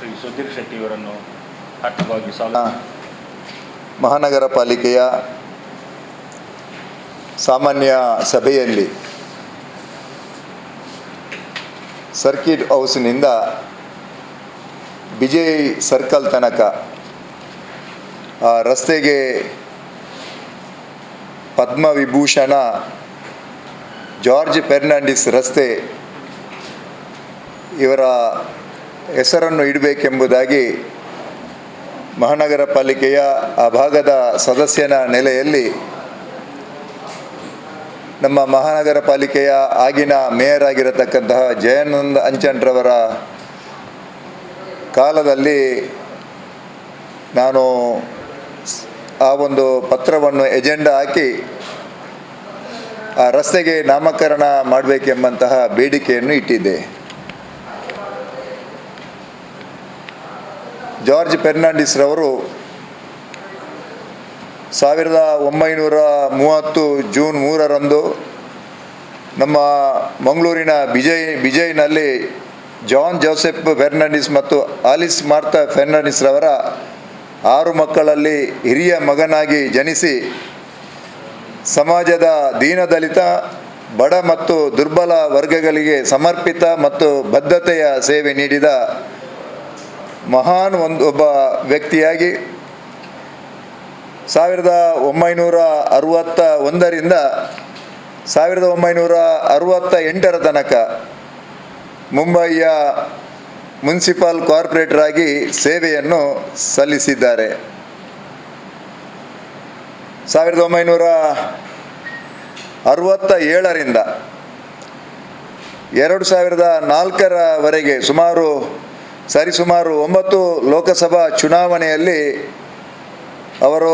ಶ್ರೀ ಸುಧೀರ್ ಶೆಟ್ಟಿ ಅವರನ್ನು ಆರ್ಥಿಕವಾಗಿ ಸಾಲ ಮಹಾನಗರ ಪಾಲಿಕೆಯ ಸಾಮಾನ್ಯ ಸಭೆಯಲ್ಲಿ ಸರ್ಕಿಟ್ ಹೌಸ್ನಿಂದ ವಿಜಯ್ ಸರ್ಕಲ್ ತನಕ, ಆ, ರಸ್ತೆಗೆ ಪದ್ಮವಿಭೂಷಣ, ಜಾರ್ಜ್ ಫೆರ್ನಾಂಡಿಸ್ ರಸ್ತೆ ಇವರ ಹೆಸರನ್ನು ಇಡಬೇಕೆಂಬುದಾಗಿ ಮಹಾನಗರ ಪಾಲಿಕೆಯ ಆ ಭಾಗದ ಸದಸ್ಯನ ನೆಲೆಯಲ್ಲಿ ನಮ್ಮ ಮಹಾನಗರ ಪಾಲಿಕೆಯ ಆಗಿನ ಮೇಯರ್ ಆಗಿರತಕ್ಕಂತಹ ಜಯಾನಂದ ಅಂಚನ್ರವರ ಕಾಲದಲ್ಲಿ ನಾನು ಆ ಒಂದು ಪತ್ರವನ್ನು ಎಜೆಂಡಾ ಹಾಕಿ ಆ ರಸ್ತೆಗೆ ನಾಮಕರಣ ಮಾಡಬೇಕೆಂಬಂತಹ ಬೇಡಿಕೆಯನ್ನು ಇಟ್ಟಿದ್ದೆ. ಜಾರ್ಜ್ ಫೆರ್ನಾಂಡಿಸ್ ರವರು ಸಾವಿರದ ಒಂಬೈನೂರ ಮೂವತ್ತು ಜೂನ್ ಮೂರರಂದು ನಮ್ಮ ಮಂಗಳೂರಿನ ಬಿಜಯ್ ಬಿಜಯ್ನಲ್ಲಿ ಜಾನ್ ಜೋಸೆಫ್ ಫೆರ್ನಾಂಡಿಸ್ ಮತ್ತು ಆಲಿಸ್ ಮಾರ್ತಾ ಫೆರ್ನಾಂಡಿಸ್ ರವರ ಆರು ಮಕ್ಕಳಲ್ಲಿ ಹಿರಿಯ ಮಗನಾಗಿ ಜನಿಸಿ ಸಮಾಜದ ದೀನದಲಿತ, ಬಡ ಮತ್ತು ದುರ್ಬಲ ವರ್ಗಗಳಿಗೆ ಸಮರ್ಪಿತ ಮತ್ತು ಬದ್ಧತೆಯ ಸೇವೆ ನೀಡಿದ ಮಹಾನ್ ಒಂದು ಒಬ್ಬ ವ್ಯಕ್ತಿಯಾಗಿ ಸಾವಿರದ ಒಂಬೈನೂರ ಅರುವತ್ತ ಒಂದರಿಂದ ಸಾವಿರದ ಒಂಬೈನೂರ ಅರುವತ್ತ ಎಂಟರ ತನಕ ಮುಂಬಯಿಯ ಮುನ್ಸಿಪಲ್ ಕಾರ್ಪೊರೇಟರ್ ಆಗಿ ಸೇವೆಯನ್ನು ಸಲ್ಲಿಸಿದ್ದಾರೆ. ಸಾವಿರದ ಒಂಬೈನೂರ ಅರುವತ್ತ ಏಳರಿಂದ ಎರಡು ಸಾವಿರದ ನಾಲ್ಕರವರೆಗೆ ಸುಮಾರು ಸರಿಸುಮಾರು ಒಂಬತ್ತು ಲೋಕಸಭಾ ಚುನಾವಣೆಯಲ್ಲಿ ಅವರು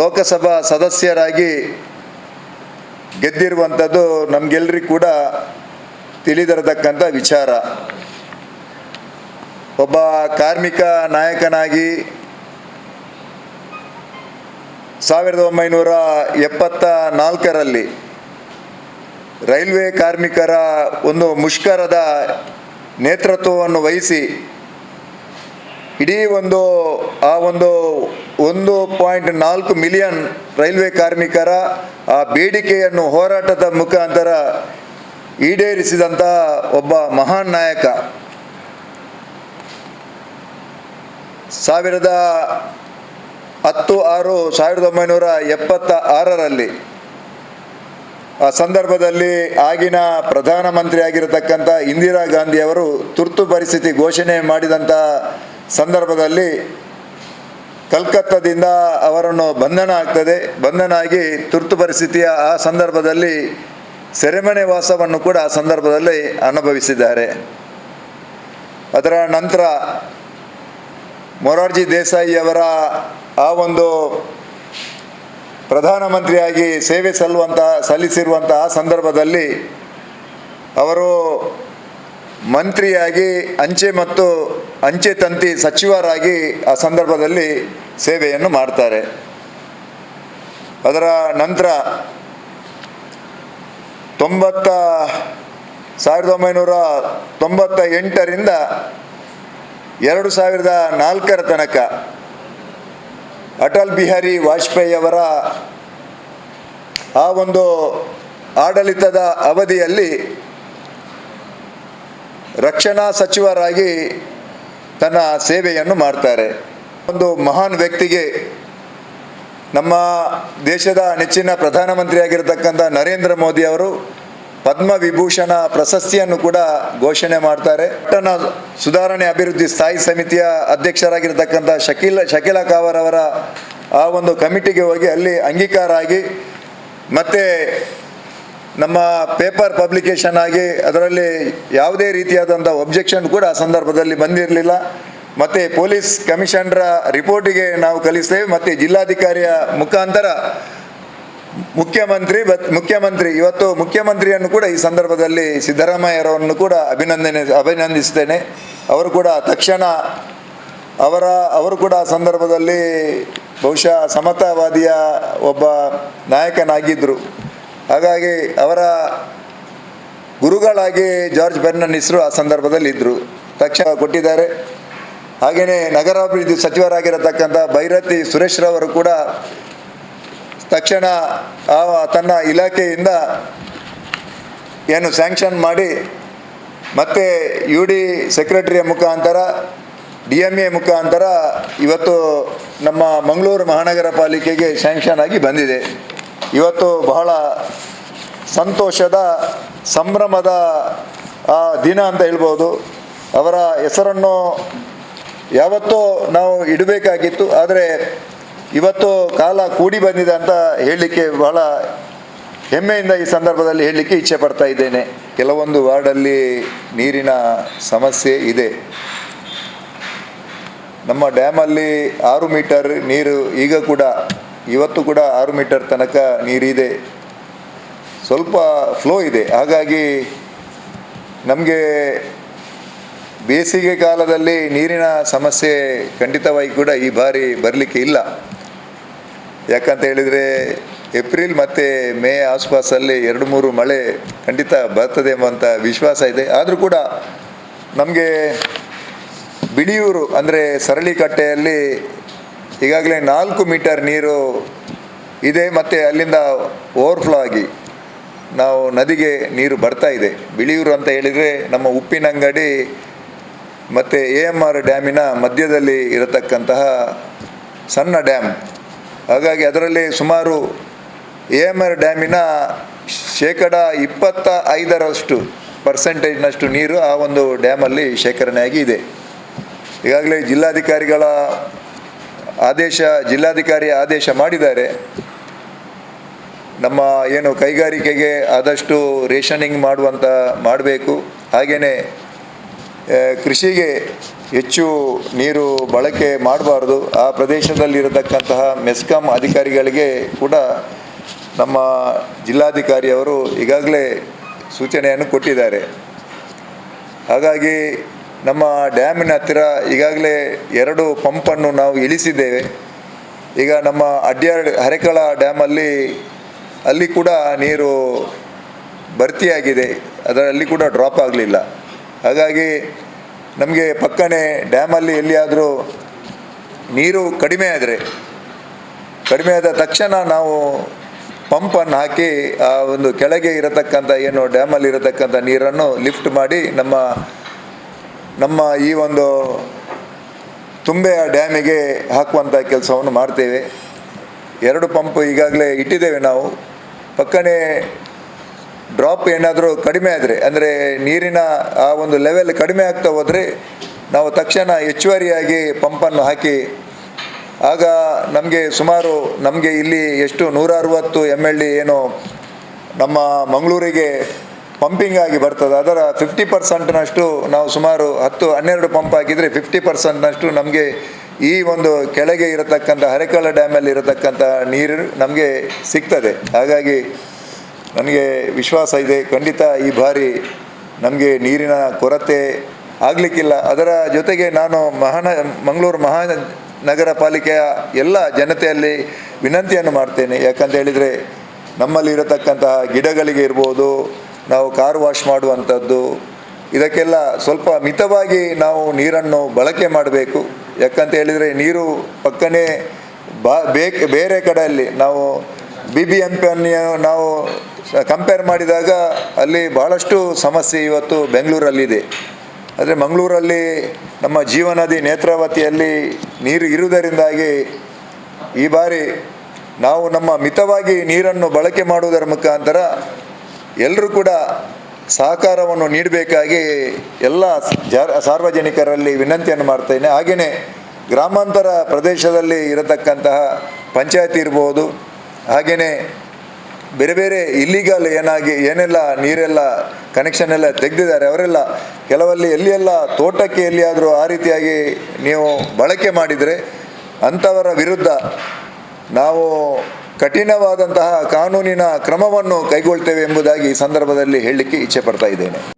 ಲೋಕಸಭಾ ಸದಸ್ಯರಾಗಿ ಗೆದ್ದಿರುವಂಥದ್ದು ನಮಗೆಲ್ಲರಿಗೂ ಕೂಡ ತಿಳಿದಿರತಕ್ಕಂಥ ವಿಚಾರ. ಒಬ್ಬ ಕಾರ್ಮಿಕ ನಾಯಕನಾಗಿ ಸಾವಿರದ ಒಂಬೈನೂರ ಎಪ್ಪತ್ತ ನಾಲ್ಕರಲ್ಲಿ ರೈಲ್ವೆ ಕಾರ್ಮಿಕರ ಒಂದು ಮುಷ್ಕರದ ನೇತೃತ್ವವನ್ನು ವಹಿಸಿ ಇಡೀ ಒಂದು, ಆ ಒಂದು ಒಂದು ಪಾಯಿಂಟ್ ನಾಲ್ಕು ಮಿಲಿಯನ್ ರೈಲ್ವೆ ಕಾರ್ಮಿಕರ, ಆ ಬೇಡಿಕೆಯನ್ನು ಹೋರಾಟದ ಮುಖಾಂತರ ಈಡೇರಿಸಿದಂತಹ ಒಬ್ಬ ಮಹಾನ್ ನಾಯಕ. ಸಾವಿರದ ಹತ್ತು ಆರು, ಸಾವಿರದ ಒಂಬೈನೂರ ಎಪ್ಪತ್ತ ಆರರಲ್ಲಿ ಆ ಸಂದರ್ಭದಲ್ಲಿ ಆಗಿನ ಪ್ರಧಾನಮಂತ್ರಿ ಆಗಿರತಕ್ಕಂಥ ಇಂದಿರಾ ಗಾಂಧಿಯವರು ತುರ್ತು ಪರಿಸ್ಥಿತಿ ಘೋಷಣೆ ಮಾಡಿದಂಥ ಸಂದರ್ಭದಲ್ಲಿ ಕಲ್ಕತ್ತಾದಿಂದ ಅವರನ್ನು ಬಂಧನ ಆಗ್ತದೆ. ಬಂಧನ ಆಗಿ ತುರ್ತು ಪರಿಸ್ಥಿತಿಯ ಆ ಸಂದರ್ಭದಲ್ಲಿ ಸೆರೆಮನೆ ವಾಸವನ್ನು ಕೂಡ ಆ ಸಂದರ್ಭದಲ್ಲಿ ಅನುಭವಿಸಿದ್ದಾರೆ. ಅದರ ನಂತರ ಮೊರಾರ್ಜಿ ದೇಸಾಯಿಯವರ ಆ ಒಂದು ಪ್ರಧಾನಮಂತ್ರಿಯಾಗಿ ಸೇವೆ ಸಲ್ಲುವಂತಹ, ಸಲ್ಲಿಸಿರುವಂತಹ ಸಂದರ್ಭದಲ್ಲಿ ಅವರು ಮಂತ್ರಿಯಾಗಿ ಅಂಚೆ ಮತ್ತು ಅಂಚೆ ತಂತಿ ಸಚಿವರಾಗಿ ಆ ಸಂದರ್ಭದಲ್ಲಿ ಸೇವೆಯನ್ನು ಮಾಡ್ತಾರೆ. ಅದರ ನಂತರ ತೊಂಬತ್ತ, ಸಾವಿರದ ಒಂಬೈನೂರ ತೊಂಬತ್ತ ಎಂಟರಿಂದ ಎರಡು ಸಾವಿರದ ನಾಲ್ಕರ ತನಕ ಅಟಲ್ ಬಿಹಾರಿ ವಾಜಪೇಯಿ ಅವರ ಆ ಒಂದು ಆಡಳಿತದ ಅವಧಿಯಲ್ಲಿ ರಕ್ಷಣಾ ಸಚಿವರಾಗಿ ತನ್ನ ಸೇವೆಯನ್ನು ಮಾಡ್ತಾರೆ. ಒಂದು ಮಹಾನ್ ವ್ಯಕ್ತಿಗೆ ನಮ್ಮ ದೇಶದ ನೆಚ್ಚಿನ ಪ್ರಧಾನಮಂತ್ರಿಯಾಗಿರ್ತಕ್ಕಂಥ ನರೇಂದ್ರ ಮೋದಿ ಅವರು ಪದ್ಮ ವಿಭೂಷಣ ಪ್ರಶಸ್ತಿಯನ್ನು ಕೂಡ ಘೋಷಣೆ ಮಾಡ್ತಾರೆ. ಪಟ್ಟಣ ಸುಧಾರಣೆ ಅಭಿವೃದ್ಧಿ ಸ್ಥಾಯಿ ಸಮಿತಿಯ ಅಧ್ಯಕ್ಷರಾಗಿರ್ತಕ್ಕಂಥ ಶಕೀಲ ಶಕೀಲ ಕಾವರ್ ಅವರ ಆ ಒಂದು ಕಮಿಟಿಗೆ ಹೋಗಿ ಅಲ್ಲಿ ಅಂಗೀಕಾರ ಆಗಿ ಮತ್ತು ನಮ್ಮ ಪೇಪರ್ ಪಬ್ಲಿಕೇಶನ್ ಆಗಿ ಅದರಲ್ಲಿ ಯಾವುದೇ ರೀತಿಯಾದಂಥ ಒಬ್ಜೆಕ್ಷನ್ ಕೂಡ ಆ ಸಂದರ್ಭದಲ್ಲಿ ಬಂದಿರಲಿಲ್ಲ. ಮತ್ತು ಪೊಲೀಸ್ ಕಮಿಷನರ ರಿಪೋರ್ಟಿಗೆ ನಾವು ಕಲಿಸ್ತೇವೆ ಮತ್ತು ಜಿಲ್ಲಾಧಿಕಾರಿಯ ಮುಖಾಂತರ ಮುಖ್ಯಮಂತ್ರಿ ಬತ್ ಮುಖ್ಯಮಂತ್ರಿ ಇವತ್ತು ಮುಖ್ಯಮಂತ್ರಿಯನ್ನು ಕೂಡ ಈ ಸಂದರ್ಭದಲ್ಲಿ ಸಿದ್ದರಾಮಯ್ಯರವನ್ನು ಕೂಡ ಅಭಿನಂದನೆ ಅಭಿನಂದಿಸ್ತೇನೆ. ಅವರು ಕೂಡ ತಕ್ಷಣ ಅವರ ಅವರು ಕೂಡ ಸಂದರ್ಭದಲ್ಲಿ ಬಹುಶಃ ಸಮತಾವಾದಿಯ ಒಬ್ಬ ನಾಯಕನಾಗಿದ್ದರು. ಹಾಗಾಗಿ ಅವರ ಗುರುಗಳಾಗಿ ಜಾರ್ಜ್ ಫೆರ್ನಾಂಡಿಸ್ರು ಆ ಸಂದರ್ಭದಲ್ಲಿ ಇದ್ದರು ತಕ್ಷಣ ಕೊಟ್ಟಿದ್ದಾರೆ. ಹಾಗೆಯೇ ನಗರಾಭಿವೃದ್ಧಿ ಸಚಿವರಾಗಿರತಕ್ಕಂಥ ಭೈರತಿ ಸುರೇಶ್ ರವರು ಕೂಡ ತಕ್ಷಣ ಆ ತನ್ನ ಇಲಾಖೆಯಿಂದ ಏನು ಸ್ಯಾಂಕ್ಷನ್ ಮಾಡಿ ಮತ್ತೆ ಯು ಡಿ ಸೆಕ್ರೆಟರಿಯ ಮುಖಾಂತರ, ಡಿ ಎಂ ಎ ಮುಖಾಂತರ ಇವತ್ತು ನಮ್ಮ ಮಂಗಳೂರು ಮಹಾನಗರ ಪಾಲಿಕೆಗೆ ಸ್ಯಾಂಕ್ಷನ್ ಆಗಿ ಬಂದಿದೆ. ಇವತ್ತು ಬಹಳ ಸಂತೋಷದ, ಸಂಭ್ರಮದ ದಿನ ಅಂತ ಹೇಳ್ಬೋದು. ಅವರ ಹೆಸರನ್ನು ಯಾವತ್ತೋ ನಾವು ಇಡಬೇಕಾಗಿತ್ತು, ಆದರೆ ಇವತ್ತು ಕಾಲ ಕೂಡಿ ಬಂದಿದೆ ಅಂತ ಹೇಳಲಿಕ್ಕೆ ಬಹಳ ಹೆಮ್ಮೆಯಿಂದ ಈ ಸಂದರ್ಭದಲ್ಲಿ ಹೇಳಲಿಕ್ಕೆ ಇಚ್ಛೆ ಪಡ್ತಾ ಇದ್ದೇನೆ. ಕೆಲವೊಂದು ವಾರ್ಡಲ್ಲಿ ನೀರಿನ ಸಮಸ್ಯೆ ಇದೆ. ನಮ್ಮ ಡ್ಯಾಮಲ್ಲಿ ಆರು ಮೀಟರ್ ನೀರು ಈಗ ಕೂಡ ಇವತ್ತು ಕೂಡ ಆರು ಮೀಟರ್ ತನಕ ನೀರಿದೆ. ಸ್ವಲ್ಪ ಫ್ಲೋ ಇದೆ. ಹಾಗಾಗಿ ನಮಗೆ ಬೇಸಿಗೆ ಕಾಲದಲ್ಲಿ ನೀರಿನ ಸಮಸ್ಯೆ ಖಂಡಿತವಾಗಿ ಕೂಡ ಈ ಬಾರಿ ಬರಲಿಕ್ಕೆ ಇಲ್ಲ. ಯಾಕಂತ ಹೇಳಿದರೆ ಏಪ್ರಿಲ್ ಮತ್ತು ಮೇ ಆಸ್ಪಾಸಲ್ಲಿ ಎರಡು ಮೂರು ಮಳೆ ಖಂಡಿತ ಬರ್ತದೆ ಎಂಬಂಥ ವಿಶ್ವಾಸ ಇದೆ. ಆದರೂ ಕೂಡ ನಮಗೆ ಬಿಡಿಯೂರು ಅಂದರೆ ಸರಳಿಕಟ್ಟೆಯಲ್ಲಿ ಈಗಾಗಲೇ ನಾಲ್ಕು ಮೀಟರ್ ನೀರು ಇದೆ ಮತ್ತು ಅಲ್ಲಿಂದ ಓವರ್ಫ್ಲೋ ಆಗಿ ನಾವು ನದಿಗೆ ನೀರು ಬರ್ತಾ ಇದೆ. ಬಿಳಿಯೂರು ಅಂತ ಹೇಳಿದರೆ ನಮ್ಮ ಉಪ್ಪಿನಂಗಡಿ ಮತ್ತು ಎ ಎಂ ಆರ್ ಡ್ಯಾಮಿನ ಮಧ್ಯದಲ್ಲಿ ಇರತಕ್ಕಂತಹ ಸಣ್ಣ ಡ್ಯಾಮ್. ಹಾಗಾಗಿ ಅದರಲ್ಲಿ ಸುಮಾರು ಎ ಎಂ ಆರ್ ಡ್ಯಾಮಿನ ಶೇಕಡ ಇಪ್ಪತ್ತ ಐದರಷ್ಟು ಪರ್ಸೆಂಟೇಜ್ನಷ್ಟು ನೀರು ಆ ಒಂದು ಡ್ಯಾಮಲ್ಲಿ ಶೇಖರಣೆಯಾಗಿ ಇದೆ. ಈಗಾಗಲೇ ಜಿಲ್ಲಾಧಿಕಾರಿಗಳ ಆದೇಶ, ಜಿಲ್ಲಾಧಿಕಾರಿ ಆದೇಶ ಮಾಡಿದ್ದಾರೆ. ನಮ್ಮ ಏನು ಕೈಗಾರಿಕೆಗೆ ಆದಷ್ಟು ರೇಷನಿಂಗ್ ಮಾಡುವಂಥ ಮಾಡಬೇಕು. ಹಾಗೆಯೇ ಕೃಷಿಗೆ ಹೆಚ್ಚು ನೀರು ಬಳಕೆ ಮಾಡಬಾರ್ದು. ಆ ಪ್ರದೇಶದಲ್ಲಿರತಕ್ಕಂತಹ ಮೆಸ್ಕಾಂ ಅಧಿಕಾರಿಗಳಿಗೆ ಕೂಡ ನಮ್ಮ ಜಿಲ್ಲಾಧಿಕಾರಿಯವರು ಈಗಾಗಲೇ ಸೂಚನೆಯನ್ನು ಕೊಟ್ಟಿದ್ದಾರೆ. ಹಾಗಾಗಿ ನಮ್ಮ ಡ್ಯಾಮಿನ ಹತ್ತಿರ ಈಗಾಗಲೇ ಎರಡು ಪಂಪನ್ನು ನಾವು ಇಳಿಸಿದ್ದೇವೆ. ಈಗ ನಮ್ಮ ಅಡ್ಯಾರ್ ಹರೆಕಳ ಡ್ಯಾಮಲ್ಲಿ ಅಲ್ಲಿ ಕೂಡ ನೀರು ಭರ್ತಿಯಾಗಿದೆ. ಅದರಲ್ಲಿ ಕೂಡ ಡ್ರಾಪ್ ಆಗಲಿಲ್ಲ. ಹಾಗಾಗಿ ನಮಗೆ ಪಕ್ಕನೆ ಡ್ಯಾಮಲ್ಲಿ ಎಲ್ಲಿಯಾದರೂ ನೀರು ಕಡಿಮೆ ಆದರೆ, ಕಡಿಮೆ ಆದ ತಕ್ಷಣ ನಾವು ಪಂಪನ್ನು ಹಾಕಿ ಆ ಒಂದು ಕೆಳಗೆ ಇರತಕ್ಕಂಥ ಏನು ಡ್ಯಾಮಲ್ಲಿ ಇರತಕ್ಕಂಥ ನೀರನ್ನು ಲಿಫ್ಟ್ ಮಾಡಿ ನಮ್ಮ ನಮ್ಮ ಈ ಒಂದು ತುಂಬೆಯ ಡ್ಯಾಮಿಗೆ ಹಾಕುವಂಥ ಕೆಲಸವನ್ನು ಮಾಡ್ತೇವೆ. ಎರಡು ಪಂಪ್ ಈಗಾಗಲೇ ಇಟ್ಟಿದ್ದೇವೆ ನಾವು. ಪಕ್ಕನೆ ಡ್ರಾಪ್ ಏನಾದರೂ ಕಡಿಮೆ ಆದರೆ, ಅಂದರೆ ನೀರಿನ ಆ ಒಂದು ಲೆವೆಲ್ ಕಡಿಮೆ ಆಗ್ತಾ ಹೋದರೆ ನಾವು ತಕ್ಷಣ ಹೆಚ್ಚುವರಿಯಾಗಿ ಪಂಪನ್ನು ಹಾಕಿ, ಆಗ ನಮಗೆ ಸುಮಾರು ನಮಗೆ ಇಲ್ಲಿ ಎಷ್ಟು ನೂರ ಅರವತ್ತು ಎಂ ಏನು ನಮ್ಮ ಮಂಗಳೂರಿಗೆ ಪಂಪಿಂಗ್ ಆಗಿ ಬರ್ತದೆ. ಅದರ ಫಿಫ್ಟಿ ಪರ್ಸೆಂಟ್ನಷ್ಟು ನಾವು ಸುಮಾರು ಹತ್ತು, ಹನ್ನೆರಡು ಪಂಪ್ ಹಾಕಿದರೆ ಫಿಫ್ಟಿ ಪರ್ಸೆಂಟ್ನಷ್ಟು ನಮಗೆ ಈ ಒಂದು ಕೆಳಗೆ ಇರತಕ್ಕಂಥ ಹರೆಕಳ ಡ್ಯಾಮಲ್ಲಿ ಇರತಕ್ಕಂಥ ನೀರು ನಮಗೆ ಸಿಗ್ತದೆ. ಹಾಗಾಗಿ ನನಗೆ ವಿಶ್ವಾಸ ಇದೆ. ಖಂಡಿತ ಈ ಬಾರಿ ನಮಗೆ ನೀರಿನ ಕೊರತೆ ಆಗಲಿಕ್ಕಿಲ್ಲ. ಅದರ ಜೊತೆಗೆ ನಾನು ಮಹಾನ, ಮಂಗಳೂರು ಮಹಾನಗರ ಪಾಲಿಕೆಯ ಎಲ್ಲ ಜನತೆಯಲ್ಲಿ ವಿನಂತಿಯನ್ನು ಮಾಡ್ತೇನೆ. ಯಾಕಂತ ಹೇಳಿದರೆ ನಮ್ಮಲ್ಲಿ ಇರತಕ್ಕಂತಹ ಗಿಡಗಳಿಗೆ ಇರ್ಬೋದು ನಾವು ಕಾರ್ ವಾಶ್ ಮಾಡುವಂಥದ್ದು, ಇದಕ್ಕೆಲ್ಲ ಸ್ವಲ್ಪ ಮಿತವಾಗಿ ನಾವು ನೀರನ್ನು ಬಳಕೆ ಮಾಡಬೇಕು. ಯಾಕಂತ ಹೇಳಿದರೆ ನೀರು ಪಕ್ಕನೇ ಬಾ, ಬೇಕ್, ಬೇರೆ ಕಡೆಯಲ್ಲಿ ನಾವು ಬಿ ಬಿ ಎಂ ಪಿಯನ್ನು ನಾವು ಕಂಪೇರ್ ಮಾಡಿದಾಗ ಅಲ್ಲಿ ಭಾಳಷ್ಟು ಸಮಸ್ಯೆ ಇವತ್ತು ಬೆಂಗಳೂರಲ್ಲಿದೆ. ಆದರೆ ಮಂಗಳೂರಲ್ಲಿ ನಮ್ಮ ಜೀವನದಿ ನೇತ್ರಾವತಿಯಲ್ಲಿ ನೀರು ಇರುವುದರಿಂದಾಗಿ ಈ ಬಾರಿ ನಾವು ನಮ್ಮ ಮಿತವಾಗಿ ನೀರನ್ನು ಬಳಕೆ ಮಾಡುವುದರ ಮುಖಾಂತರ ಎಲ್ಲರೂ ಕೂಡ ಸಹಕಾರವನ್ನು ನೀಡಬೇಕಾಗಿ ಎಲ್ಲ ಸಾರ್ವಜನಿಕರಲ್ಲಿ ವಿನಂತಿಯನ್ನು ಮಾಡ್ತೇನೆ ಹಾಗೆಯೇ ಗ್ರಾಮಾಂತರ ಪ್ರದೇಶದಲ್ಲಿ ಇರತಕ್ಕಂತಹ ಪಂಚಾಯತಿ ಇರ್ಬೋದು ಹಾಗೆಯೇ ಬೇರೆ ಬೇರೆ ಇಲ್ಲಿಗಲ್ ಏನಾಗಿ ಏನೆಲ್ಲ ನೀರೆಲ್ಲ ಕನೆಕ್ಷನ್ ಎಲ್ಲ ತೆಗೆದಿದ್ದಾರೆ, ಅವರೆಲ್ಲ ಕೆಲವಲ್ಲಿ ಎಲ್ಲಿಯೆಲ್ಲ ತೋಟಕ್ಕೆ ಎಲ್ಲಿಯಾದರೂ ಆ ರೀತಿಯಾಗಿ ನೀವು ಬಳಕೆ ಮಾಡಿದರೆ ಅಂಥವರ ವಿರುದ್ಧ ನಾವು ಕಠಿಣವಾದಂತಹ ಕಾನೂನಿನ ಕ್ರಮವನ್ನು ಕೈಗೊಳ್ತೇವೆ ಎಂಬುದಾಗಿ ಸಂದರ್ಭದಲ್ಲಿ ಹೇಳಲಿಕ್ಕೆ ಇಚ್ಛೆ ಪಡ್ತಾ ಇದ್ದೇನೆ.